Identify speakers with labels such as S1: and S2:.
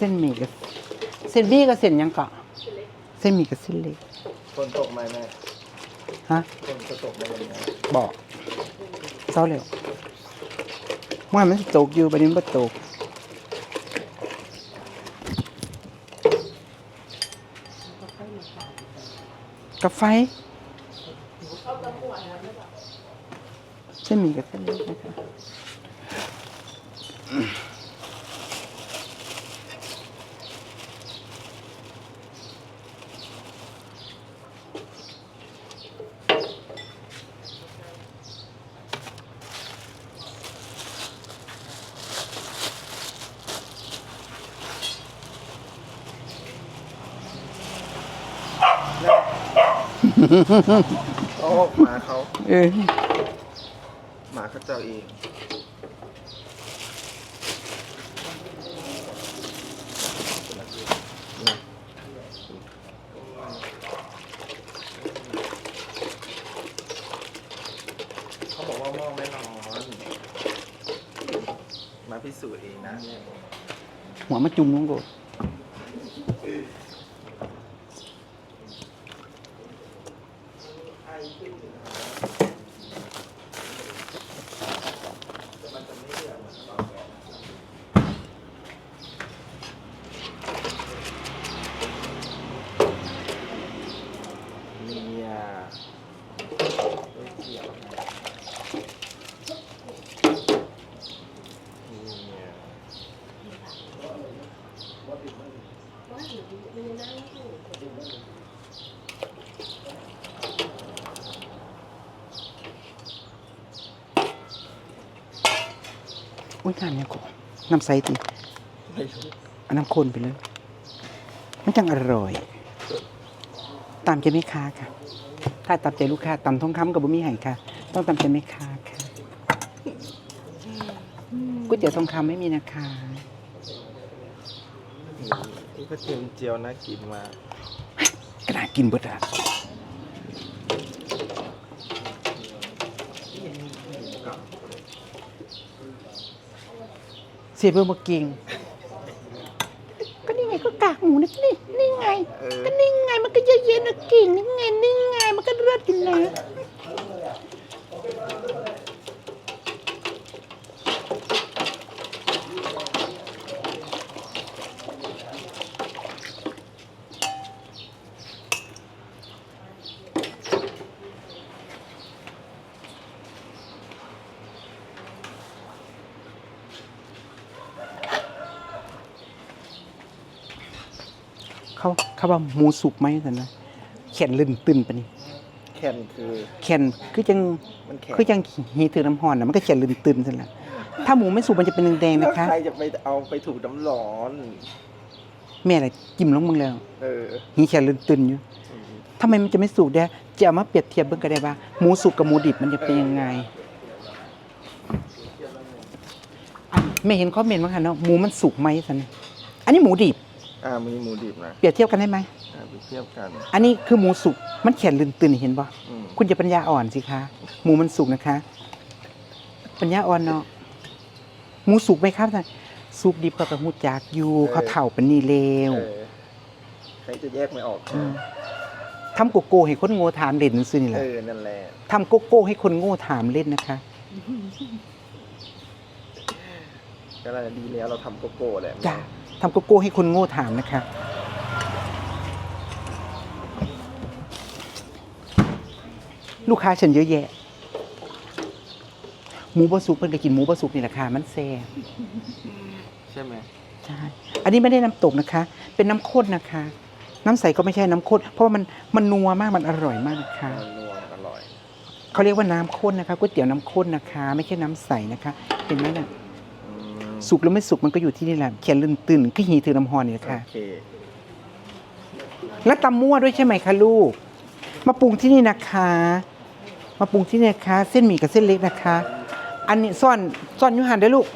S1: เส้นหมี่กับเส้นหมี่กับเส้นหยังกะเส้นหมี่กับเส้นเล็ก
S2: คนตกไหมแม่
S1: ฮะ
S2: คนจะตกไหมวันนี้
S1: บอกเศร้าแล้วว่ามันสิตกอยู่บัดนี้มันบ่ตกกับไฟเส้นหมี่กับเส้นเล็กนะคะ
S2: โอ้หมาเขา
S1: เออ
S2: หมาเขาเจ้าเองเขาบอกว่าหม้อไม่ร้อนมาพิสูจน์เองนะ
S1: หัวมาจุ่มลงโดด
S2: เนี่ยก๋วยเตี๋ยวนะเนี่ย
S1: อุ้ยน้ำเนี่ยกูน้ำใสติ
S2: ไม่รู้
S1: อาน้ำข้นไปเลย มันจังอร่อย ตามใจแม่ค้าค่ะ ถ้าตามใจลูกค้าตำทองคำกับบุมีไห่ค่ะ ต้องตามใจแม่ค้าค่ะก๋วยเตี๋ยวทองคำไม่มีนะคะ
S2: นี่กระเทียมเจียวน่ากินมาก
S1: กระดาษกินเบิดอะเสียเบอร์มาเก่งก็นี่ไงก็กากหมูนะนี่นี่ไง
S2: เออ
S1: ก็นี่ไงมันก็เยอะๆนะเก่งนี่ไงนี่ไงมันก็เลือดกินนะ เขาเขาว่าหมูสุกไหมสันนะแขนลื่นตึนปะนี่
S2: แคนคือ
S1: แขนคือจัง
S2: มันแข็ง
S1: คือจังฮีถือน้ำหอนนะมันก็แขนลื่นตึนสันละถ้าหมูไม่สุกมันจะเป็นแดงๆ
S2: แล้ว
S1: นะคะ
S2: ใครจะไปเอาไปถูกน้ำร้อน
S1: แม่อะไรจิ้มลงมึงแล้ว
S2: เออ
S1: หีแขนลื่นตึนอยู่ทำไมมันจะไม่สุกได้จะเอามาเปรียบเทียบเบิ่งก็ได้ว่าหมูสุกกับหมูดิบมันจะเป็นยังไงอันไม่เห็นคอมเมนต์มั้งคะเนาะหมูมันสุกไหมสันอันนี้หมูดิบ
S2: อ่ามีหมูดิบนะ
S1: เปรียบเทียบกันได้ไหม
S2: อ่าไปเทียบกัน
S1: อันนี้คือหมูสุกมันแข็งลืนตื่นเห็นปะ
S2: อืม
S1: คุณจะปัญญาอ่อนสิคะหมูมันสุกนะคะ ปัญญาอ่อนเนาะหมูสุกไหมครับท่านสุกดิบเขาก็หูจักอยู่เขาเถ่าเป็นนี่เลว
S2: เออใครจะแยกไม่ออก
S1: มทำโกโก้ให้คนโง่ถามเล่นซื่อนี่แห
S2: เอ
S1: ละ
S2: อนั่นแหละ
S1: ทำโกโก้ให้คนโง่ถามเล่นนะคะ
S2: ก็น่าจะดีแล้วเราทำโกโก้แหละ
S1: จ้าทำโกโก้ให้คนโง่ถามนะคะ ลูกค้าฉันเยอะแยะ หมูบะสุกเพิ่นก็กินหมูบะสุกนี่แหละค่ะมันแซ่บ
S2: ใช่ไหม
S1: ใช่อันนี้ไม่ได้น้ำตกนะคะ เป็นน้ำข้นนะคะ น้ำใสก็ไม่ใช่น้ำข้นเพราะว่ามันมันนัวมากมันอร่อยมากนะคะ
S2: มันนัวอร่อย
S1: เขาเรียกว่าน้ำข้นนะคะก๋วยเตี๋ยวน้ำข้นนะคะ ไม่ใช่น้ำใสนะคะ เห็นไหมน่ะ
S2: อืม
S1: สุกหรือไม่สุกมันก็อยู่ที่นี่แหละแขนลื่นตื่นก็หีถือน้ำหอนนี่แหละ
S2: โอ
S1: ค่ะ
S2: เค
S1: แล้วตำมั่วด้วยใช่ไหมคะลูก มาปรุงที่นี่นะคะ มาปรุงที่นี่นะคะ เส้นหมี่กับเส้นเล็กนะคะ อันนี้ซ่อนซ่อนอยูหันได้อลูก